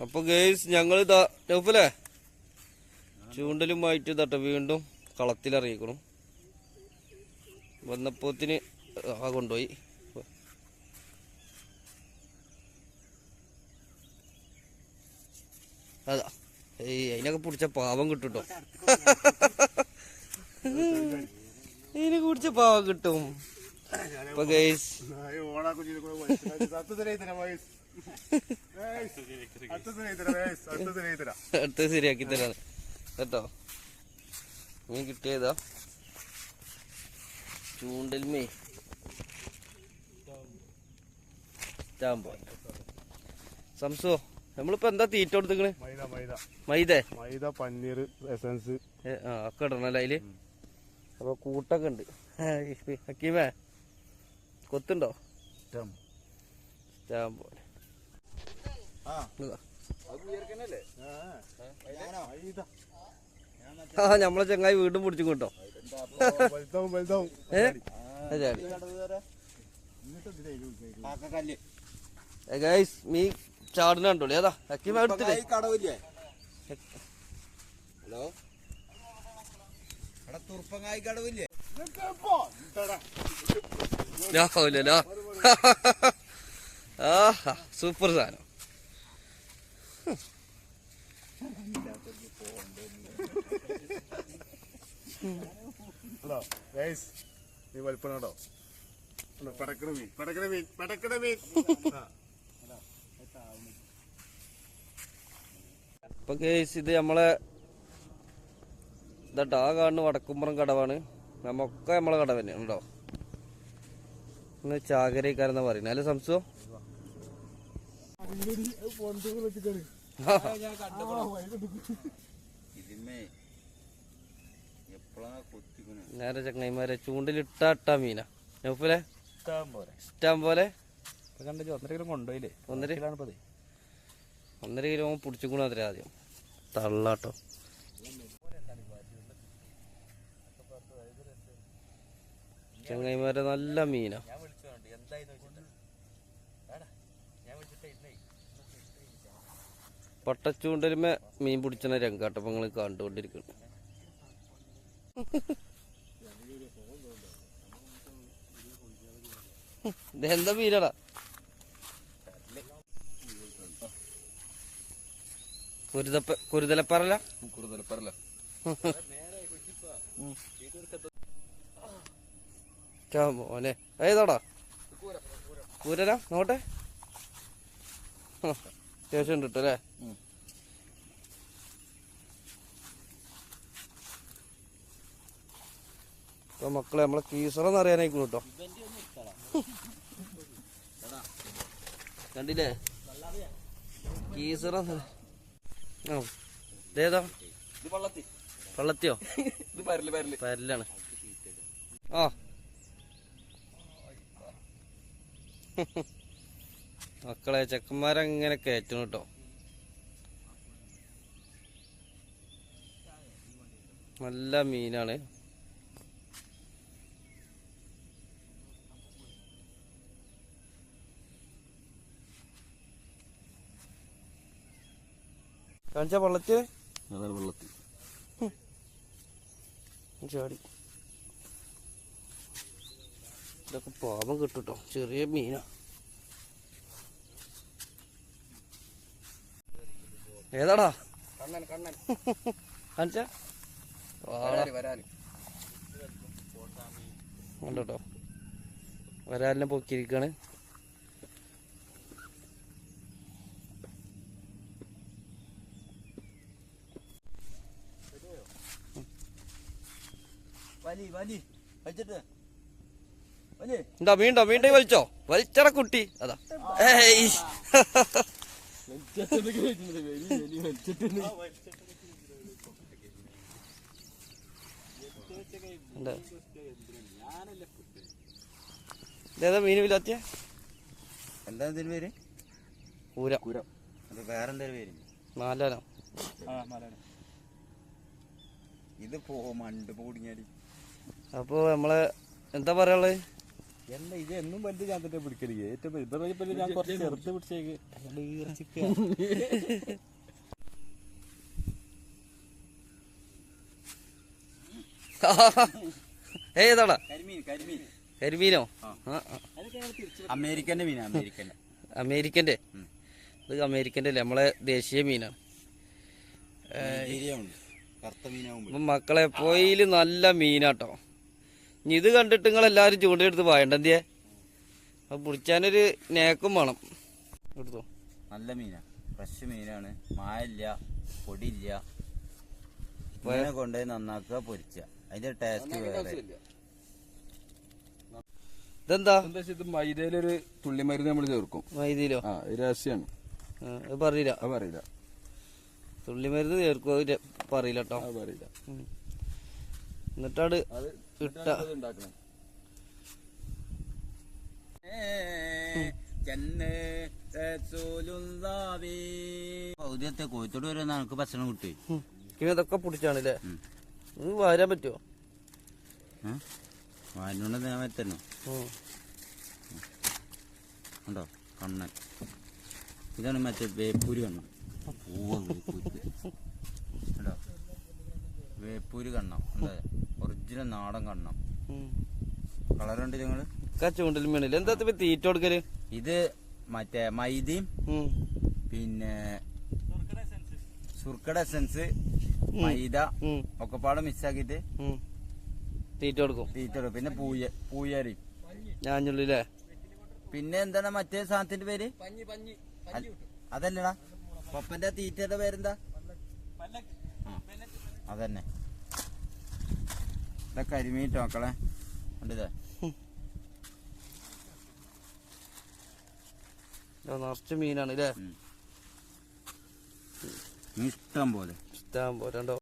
അപ്പൊ ഗേസ് ഞങ്ങൾ ഇതാ നൗഫലേ ചൂണ്ടലുമായിട്ട് തട്ട വീണ്ടും കളത്തിലിറങ്ങിക്കണം വന്നപ്പോത്തിന് ആ കൊണ്ടുപോയി. അതാ ഏയ് അതിനൊക്കെ പിടിച്ച പാവം കിട്ടുട്ടോ. അതിനെ കുടിച്ച പാവം കിട്ടും. അപ്പൊ ഗൈസ് അടുത്ത ശരിയാക്കി തരാണ് കേട്ടോ? മീൻ കിട്ടിയതാ. ചൂണ്ടൽമേ ചാമ്പോ സംസോ നമ്മളിപ്പോ എന്താ തീറ്റ കൊടുത്തിക്കണ് മൈദ. മൈദ പന്നീർ എസൻസ്. ആ ഒക്കെ ഇടണല്ലോ അതിൽ? അപ്പൊ കൂട്ടൊക്കെ ഉണ്ട്. ഹക്കീമേ. കൊത്തുണ്ടോ? സ്റ്റാമ്പ്. ആ. നമ്മളെ ചങ്ങായി വീണ്ടും പിടിച്ചു കൂട്ടോ. ഗൈസ് മീ ചാടുന്ന കണ്ടോളി. അതാ അക്കി എടുത്തില്ലേ? ഹലോ? തുർപ്പങ്ങായി കടവില്ലേ? ആ. സൂപ്പർ സാധനം. ഹലോ ഗൈസ് നീ വലിപ്പം കേട്ടോ പടക്കണ മീൻ പടക്കണ മീൻ പടക്കണ മീൻ. ഇപ്പൊ കേസ് ഇത് നമ്മളെ ഇതാട്ടോ ആ കാണുന്ന വടക്കുംപുറം കടവാണ്. നമ്മൊക്കെ നമ്മളെ കട തന്നെ ഉണ്ടോ? ഇന്ന് ചാകരക്കാരെന്നാ പറയുന്നത്. അല്ലെ കൊത്തിക്കണേ നേരെ ചങ്ങായിമാരെ ചൂണ്ടിലിട്ടാ മീനാ. നൗഫലെ ഇഷ്ടം പോലെ. ഒന്നര കിലോ കൊണ്ടുപോയില്ലേ? ഒന്നര? കിലോ ഒന്നര കിലോ പിടിച്ചുകൂടാ അത്ര ആദ്യം. തള്ളാട്ടോ. ചങ്ങായിമാരെ നല്ല മീനാ. പട്ടച്ചൂണ്ടലുമേ മീൻ പിടിച്ചണ രംഗാട്ടപ്പൊ നിങ്ങൾ കണ്ടുകൊണ്ടിരിക്കുന്നു. എന്താ മീനടാ? കുരുതപ്പ കുരുതലപ്പറല്ല കുറുതലപ്പറല്ല മോനെ. ഏതാടാ? കൂരല നോട്ടെ അത്യാവശ്യം കിട്ടും അല്ലേ ഇപ്പൊ മക്കളെ നമ്മളെ കീസറന്ന് അറിയാനായിക്കണു കേട്ടോ കണ്ടില്ലേ? കീസറ പള്ളത്തി. പള്ളത്തിയോ? പരൽ. പരലാണ്. ആ മക്കളെ ചെക്കന്മാരങ്ങനെ കയറ്റണം കേട്ടോ നല്ല മീനാണ്. കാണിച്ച വെള്ളത്തിൽ വെള്ളത്തിൽ ചാടി. ഇതൊക്കെ പാപം കിട്ടുട്ടോ. ചെറിയ മീനാ. ഏതാടാ? കണ്ണൻ കണ്ണൻ. കാണിച്ച? കണ്ടോട്ടോ. വരാലിനെ പൊക്കിയിരിക്കാണ്. വലി വലി. വെച്ചിട്ട് എന്താ വീണ്ടോ? വീണ്ടും വലിച്ചോ? വലിച്ചട കുട്ടി. അതാ. ഏയ്. എന്താ? ഇതേതാ മീന് വിലാത്തിയ എന്താ ഇതിന് പേര്? കൂര കുര അത് വേറെന്തൊരു പേര്? നാലാനോ. ഇത് പോ മണ്ട് പൊടിഞ്ഞാടി. അപ്പൊ നമ്മളെ എന്താ പറയാനുള്ളത്? എന്താ ഇത് എന്നും വലുത് ഞാൻ തന്നെ പിടിക്കൽ ഏറ്റവും ഇപ്പൊ ഞാൻ കുറച്ച് ചെറുത്ത് പിടിച്ചേക്ക്. അതുകൊണ്ട് ഈ ഇറച്ചിക്ക് ഏതാടാ? കരിമീൻ കരിമീൻ. കരിമീനോ. അമേരിക്കന്റെ മീനാ അമേരിക്കന്റെ. അമേരിക്കന്റെ. ഇത് അമേരിക്കന്റെ അല്ലേ? നമ്മളെ ദേശീയ മീനാണ്. മക്കളെ പോയി നല്ല മീനാട്ടോ. ഇനി ഇത് കണ്ടിട്ട് നിങ്ങൾ എല്ലാവരും ചൂണ്ടെടുത്ത് പോയണ്ട എന്തിയെ? അത് പിടിച്ചാനൊരു നേക്കും വേണം. എടുത്തോ. നല്ല മീനാ. ഫ്രഷ് മീനാണ്. മായില്ല പൊടിയില്ല. മീനെ കൊണ്ടുപോയി നന്നാക്കുക പൊരിച്ച അതിന്റെ ടേസ്റ്റ് വേറെ. ഇതെന്താ? എന്താ ഇത് മൈദയിലൊരു തുള്ളിമരുന്ന് നമ്മൾ ചേർക്കും. മൈദയിലോ? ആ രഹസ്യമാണ് അത് പറയില്ല. അത് പറയില്ല. തുള്ളിമരുന്ന് ചേർക്കും അത് പറയില്ല കേട്ടോ അത് പറയില്ല. എന്നിട്ടാട് അത് ഇട്ട കോഴിത്തോട് പൗദ്യത്തെ കോയത്തോട് വരെ നമുക്ക് ഭക്ഷണം കിട്ടി. പിന്നെ അതൊക്കെ പിടിച്ചാണല്ലേ? നിങ്ങൾ വരാൻ പറ്റുമോ വായനോണ്ട് ഞാൻ വരത്തന്നെ. ഉണ്ടോ? കണ്ണൻ. ഇതാണ് മറ്റേ വേപ്പൂര് കണ്ണം. പൂവ് വേപ്പൂര് ഉണ്ടോ? വേപ്പൂര് കണ്ണം. എന്താ ഒറിജിനൽ നാടൻ കണ്ണം. കളറുണ്ട് ഞങ്ങൾ ഒക്കെ ചൂണ്ടലും വേണില്ല എന്താ ഇപ്പൊ തീറ്റ കൊടുക്കൽ? ഇത് മറ്റേ മൈദയും പിന്നെ സുർക്കട എസൻസ്. മൈദ. ഒക്കെ പാടെ മിക്സാക്കിട്ട്. തീറ്റ കൊടുക്കും. തീറ്റ കൊടുക്കും. പിന്നെ പൂയ പൂയരി. ഞാഞ്ഞുള്ളില്ലേ പിന്നെ എന്താണ് മറ്റേ സാധനത്തിന്റെ പേര്? അതല്ലടാ. പപ്പന്റെ തീറ്റയുടെ പേരെന്താ? അതന്നെ. ഇതാ കരിമീൻ മക്കളെ. കണ്ടിതേ നിറച്ച് മീനാണ് ഇല്ലേ? ഇഷ്ടം പോലെ. ഇഷ്ടം പോരണ്ടോ